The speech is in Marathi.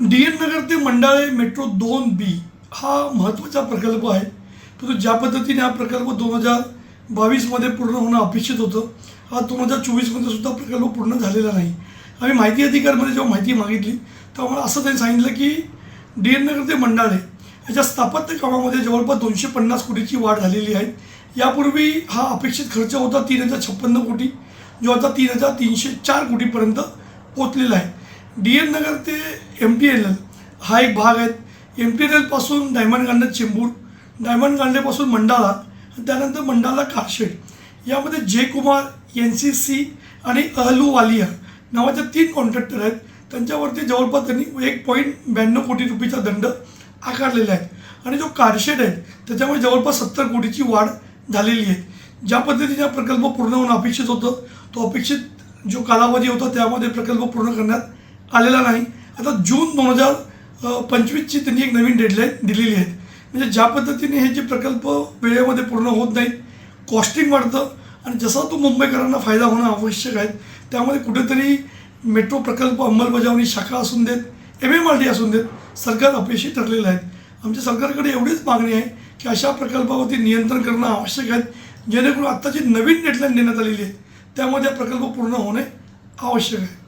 डी एन नगर ते मंडाळे मेट्रो दोन बी हा महत्त्वाचा प्रकल्प आहे. परंतु ज्या पद्धतीने हा प्रकल्प दोन हजार बावीसमध्ये पूर्ण होणं अपेक्षित होतं हा दोन हजार चोवीसमध्ये सुद्धा प्रकल्प पूर्ण झालेला नाही. आम्ही माहिती अधिकारमध्ये जेव्हा माहिती मागितली तेव्हा मला असं त्यांनी सांगितलं की डी एन नगर ते मंडाळे याच्या स्थापत्य कामामध्ये जवळपास दोनशे पन्नास कोटीची वाढ झालेली आहे. यापूर्वी हा अपेक्षित खर्च होता तीन हजार छप्पन्न कोटी जो आता तीन हजार तीनशे चार कोटीपर्यंत पोचलेला आहे. डी एन नगर ते एम टी एन एल. हा एक भाग आहे. एम टी एन एलपासून डायमंड गांडे चेंबूर डायमंड गांडेपासून मंडाला त्यानंतर मंडाला कारशेड. यामध्ये J Kumar N C C आणि अहलूवालिया नावाचे तीन कॉन्ट्रॅक्टर आहेत. त्यांच्यावरती जवळपास त्यांनी एक पॉईंट ब्याण्णव कोटी रुपयेचा दंड आकारलेला आहे. आणि जो कारशेड आहे त्याच्यामुळे जवळपास सत्तर कोटीची वाढ झालेली आहे. ज्या पद्धतीने हा प्रकल्प पूर्ण होणं अपेक्षित होतं तो अपेक्षित जो कालावधी होता त्यामध्ये प्रकल्प पूर्ण करण्यात आलेला नाही. आता जून दोन हजार पंचवीसची त्यांनी एक नवीन डेडलाईन दिलेली आहे. म्हणजे ज्या पद्धतीने हे जे प्रकल्प वेळेमध्ये पूर्ण होत नाहीत कॉस्टिंग वाढतं आणि जसा तो मुंबईकरांना फायदा होणं आवश्यक आहे त्यामध्ये कुठेतरी मेट्रो प्रकल्प अंमलबजावणी शाखा असून देत एम एम आर डी असून देत सरकार अपयशी ठरलेलं आहे. आमच्या सरकारकडे एवढीच मागणी आहे की अशा प्रकल्पावरती नियंत्रण करणं आवश्यक आहे. जेणेकरून आत्ताची नवीन डेडलाईन देण्यात आलेली आहे. त्यामध्ये प्रकल्प पूर्ण होणे आवश्यक आहे.